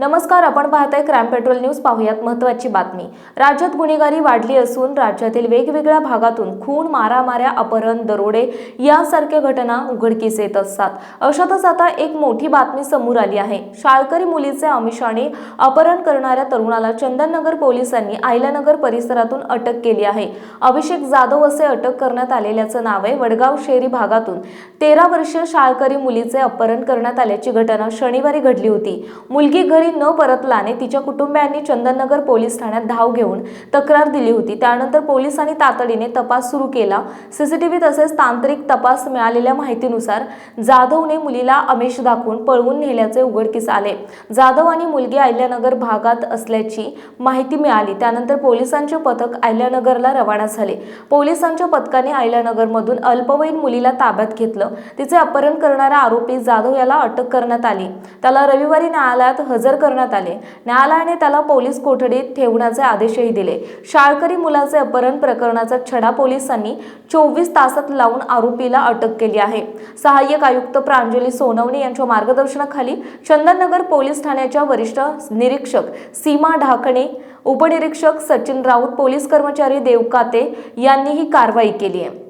नमस्कार आपण पाहताय क्राईम पेट्रोल न्यूज पाहूयात महत्त्वाची बातमी. राज्यात गुन्हेगारी वाढली असून राज्यातील वेगवेगळ्या भागातून खून मारामाऱ्या अपहरण दरोडे यासारख्या घटना उघडकीस येत असतात. अशातच आता एक मोठी बातमी समोर आली आहे. शाळकरी मुलीचे आमिषाने अपहरण करणाऱ्या तरुणाला चंदननगर पोलिसांनी आयलानगर परिसरातून अटक केली आहे. अभिषेक जाधव असे अटक करण्यात आलेल्याचं नाव आहे. वडगाव शेरी भागातून तेरा वर्षीय शाळकरी मुलीचे अपहरण करण्यात आल्याची घटना शनिवारी घडली होती. मुलगी घरी न परतल्याने तिच्या कुटुंबियांनी चंदननगर पोलीस ठाण्यात धाव घेऊन तक्रार दिली होती. त्यानंतर पोलिसांनी तातडीने तपास सुरू केला. सीसीटीव्ही तसेच तांत्रिक तपास मिळालेल्या माहितीनुसार जाधवने मुलीला अमेश दाखवून पळवून नेल्याचे उघडकीस आले. जाधव आणि मुलगी अहिल्यानगर भागात असल्याची माहिती मिळाली. त्यानंतर पोलिसांचे पथक अहिल्यानगरला रवाना झाले. पोलिसांच्या पथकाने अहिल्यानगरमधून अल्पवयीन मुलीला ताब्यात घेतलं. तिचे अपहरण करणारा आरोपी जाधव याला अटक करण्यात आली. त्याला रविवारी न्यायालयात हजर करण्यात आले. न्यायालयाने त्याला पोलीस कोठडीत ठेवण्याचे आदेशही दिले. शाळकरी मुलाचे अपहरण प्रकरणाचा छडा पोलिसांनी चोवीस तासात लावून आरोपीला अटक केली आहे. सहाय्यक आयुक्त प्रांजली सोनवणे यांच्या मार्गदर्शनाखाली चंदननगर पोलीस ठाण्याच्या वरिष्ठ निरीक्षक सीमा ढाकणे उपनिरीक्षक सचिन राऊत पोलीस कर्मचारी देवकाते यांनी ही कारवाई केली आहे.